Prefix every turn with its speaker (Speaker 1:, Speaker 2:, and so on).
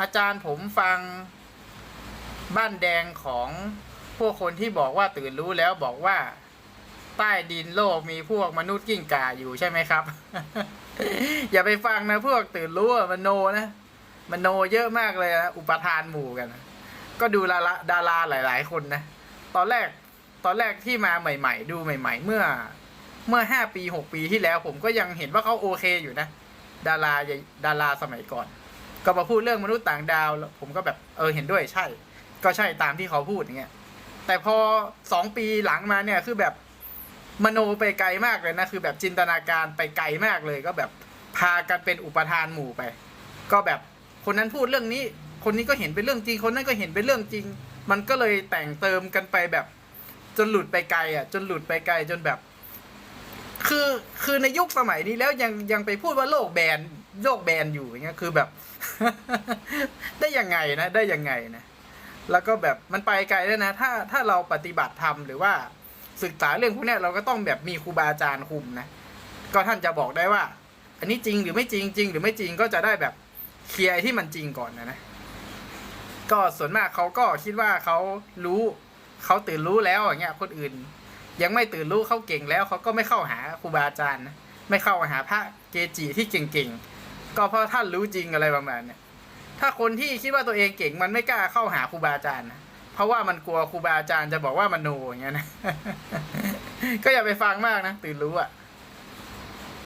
Speaker 1: อาจารย์ผมฟังบ้านแดงของพวกคนที่บอกว่าตื่นรู้แล้วบอกว่า ใต้ดินโลกมีพวกมนุษย์กิ้งก่าอยู่ใช่ไหมครับ อย่าไปฟังนะพวกตื่นรู้อะมโนนะมันโนเยอะมากเลยนะอุปทานหมู่กันนะก็ดูดาราดาราหลาย ๆ คนนะ ตอนแรกตอนแรกที่มาใหม่ ๆ ดูใหม่ ๆ เมื่อ เมื่อห้าปีหกปีที่แล้ว ผมก็ยังเห็นว่าเขาโอเคอยู่นะ ดาราดาราสมัยก่อน ก็มาพูดเรื่องมนุษย์ต่างดาวแล้วผมก็แบบเออเห็นด้วยใช่ ก็ใช่ตามที่เขาพูดอย่างเงี้ยแต่พอสองปีหลังมาเนี่ยคือแบบมโนไปไกลมากเลยนะคือแบบจินตนาการไปไกลมากเลย ก็แบบพากันเป็นอุปทานหมู่ไป ก็แบบคนนั้นพูดเรื่องนี้ คนนี้ก็เห็นเป็นเรื่องจริง คนนั้นก็เห็นเป็นเรื่องจริง มันก็เลยแต่งเติมกันไปแบบ จนหลุดไปไกลอะ จนหลุดไปไกลจนแบบ คือคือในยุคสมัยนี้แล้วยังยังไปพูดว่าโลกแบน โลกแบนอยู่อย่างเงี้ยคือแบบ ได้ยังไงนะ ได้ยังไงนะ แล้วก็แบบมันไปไกลแล้วนะ ถ้าถ้าเราปฏิบัติธรรมหรือว่าศึกษาเรื่องพวกนี้เราก็ต้องแบบมีครูบาอาจารย์คุมนะ ก็ท่านจะบอกได้ว่า อันนี้จริงหรือไม่จริงจริง หรือไม่จริงก็จะได้แบบเคลียร์ที่มันจริงก่อนนะนะก็ส่วนมากเขาก็คิดว่าเขารู้เขาตื่นรู้แล้วอย่างเงี้ย คนอื่น ยังไม่ตื่นรู้เขาเก่งแล้วเขาก็ไม่เข้าหาครูบาอาจารย์นะไม่เข้าหาพระเกจิที่เก่งๆ ก็เพราะท่านรู้จริงอะไรประมาณเนี้ยถ้าคนที่คิดว่าตัวเองเก่งมันไม่กล้าเข้าหาครูบาอาจารย์นะเพราะว่ามันกลัวครูบาอาจารย์จะบอกว่ามันโนอย่างเงี้ยนะ ก็อย่าไปฟังมากนะตื่นรู้อะ